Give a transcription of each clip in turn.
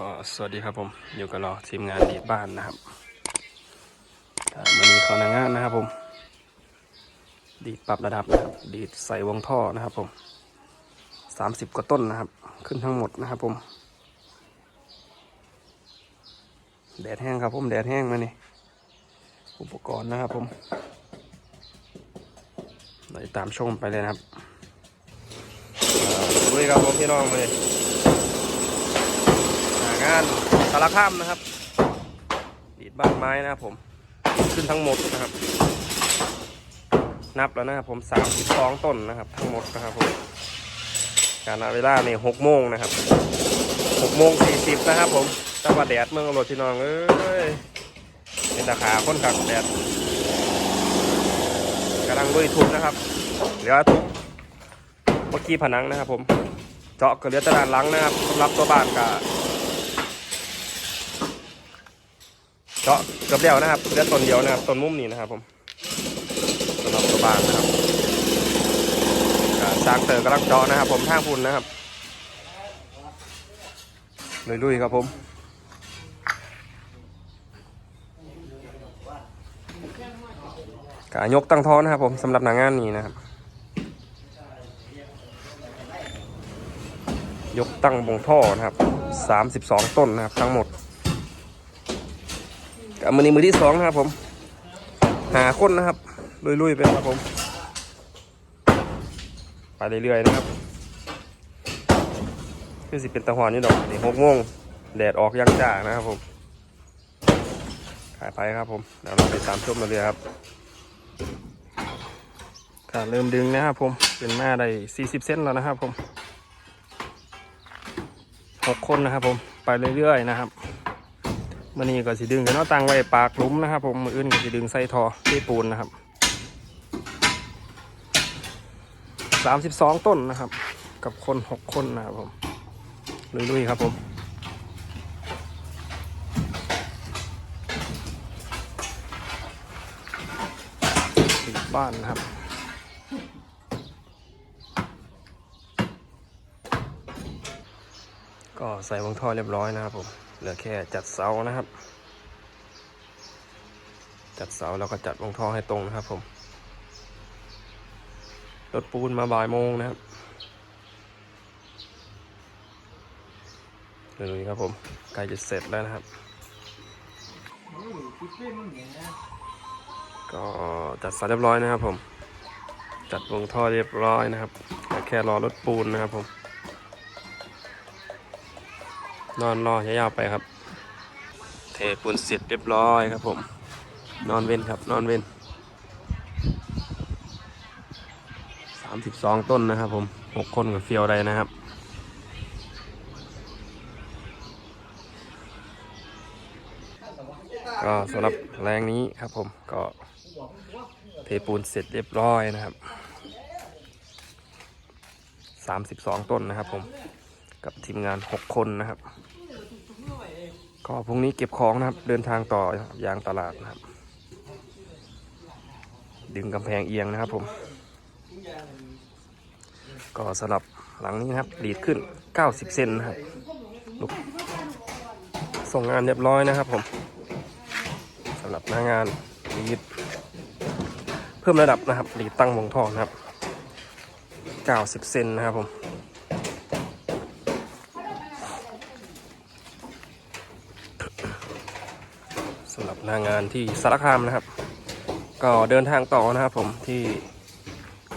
ก็สวัสดีครับผมอยู่กับเราทีมงานดีบ้านนะครับวันนี้ขอนางงานนะครับผม ดีปรับระดับนะครับ ดีใส่วงท่อนะครับผมสามสิบกว่าต้นนะครับ ขึ้นทั้งหมดนะครับผม แดดแห้งครับผมแดดแห้งมานี่อุปกรณ์นะครับผมเราตามชมไปเลยนะครับอ่าลุยครับผมพี่น้องมาเลย งานสารคามนะครับ ดีดบ้านไม้นะครับผม ขึ้นทั้งหมดนะครับ นับแล้วนะครับผมสามสิบสองต้นนะครับ ทั้งหมดนะครับผมการเวลาในหกโมงนะครับหกโมงสี่สิบนะครับ ผมจังหวัดแดดเมืองโรชินองเอ้ยเป็นตาขาค้นขักแดดกำลังลุยทุบนะครับ เหลือทุบเมื่อกี้ผนังนะครับผม เจาะก็เหลือต่ด้านหลังนะครับสำหรับตัวบ้านกับ เจาะเกือบแล้วนะครับเหลือต้นเดียวนะครับต้นมุมนี้นะครับผมสำหรับตัวบ้านนะครับสร้างเติมกำลังเจาะนะครับ ผมทางพุ่นนะครับลุยๆครับผมกายกตั้งท้อนะครับผมสำหรับหนังงานนี้นะครับ ยกตั้งบงท่อนะครับสามสิบสองต้นนะครับทั้งหมด กับมือนี้มือที่สองนะครับผม หาคนนะครับลุยๆไปครับผม ไปเรื่อยๆนะครับคือสิเป็นตะหอนนี่ดอกนี่หกโมงแดดออกยังจ้านะครับผมขายไปครับผมเดี๋ยวเราไปตามชมมาเลยครับก็เริ่มดึงนะครับผมเป็นแม่ได้40เซนแล้วนะครับผมหกคนนะครับผมไปเรื่อยๆนะครับ มื่อนี้ก็สิดึงกันเนาะตั้งไว้ปากลุมนะครับ ผมมืออื่นก็สิดึงใส่ทอที่ปูนนะครับสามสิบสองต้นนะครับ กับคนหกคนนะครับผมลุยๆครับผมปิดบ้านนะครับ ก็ใส่วงท่อเรียบร้อยนะครับผม เหลือแค่จัดเสานะครับ จัดเสาแล้วก็จัดวงท่อให้ตรงนะครับผมรถปูนมาบ่ายโมงนะครับเลยครับผมใกล้จะเสร็จแล้วนะครับ ก็จัดเสาเรียบร้อยนะครับผม จัดวงท่อเรียบร้อยนะครับเหลือแค่รอรถปูนนะครับผม นอนรอยาวๆไปครับ เทปูนเสร็จเรียบร้อยครับผม นอนเว้นครับ นอนเว้นสามสิบสองต้นนะครับผมหกคนกับเฟียวใดนะครับก็สำหรับแรงนี้ครับผมก็เทปูนเสร็จเรียบร้อยนะครับสามสิบสองต้นนะครับผม กับทีมงานหกคนนะครับ ก็พรุ่งนี้เก็บของนะครับ เดินทางต่อยางตลาดนะครับ ดึงกำแพงเอียงนะครับผม ก็สำหรับหลังนี้นะครับดีดขึ้น 90 เซนนะครับส่งงานเรียบร้อยนะครับผมสำหรับหน้างานดีดเพิ่มระดับนะครับดีดตั้งวงท่อนะครับ 90 เซนนะครับผม สำหรับหน้างานที่สารคามนะครับ ก็เดินทางต่อนะครับผมที่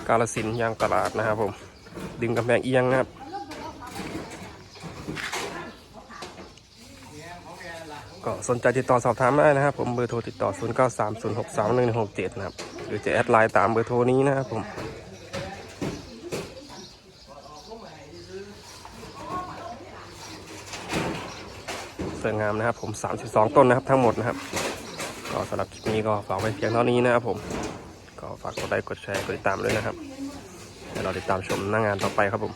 กาลสินยางตลาดนะครับผม ดึงกำแพงเอียงนะครับก็สนใจติดต่อสอบถามได้นะครับ ผมเบอร์โทรติดต่อ 0 9 3 0 6 3 1 6 7 นะครับ หรือจะแอดไลน์ตามเบอร์โทรนี้นะครับผม สวยงามนะครับ ผม 32 ต้นนะครับทั้งหมดนะครับ ก็สำหรับคลิปนี้ก็ฝากไว้เพียงเท่านี้นะครับผม ก็ฝากกดไลค์กดแชร์กดติดตามด้วยนะครับเดี๋ยวเราติดตามชมหน้างานต่อไปครับผม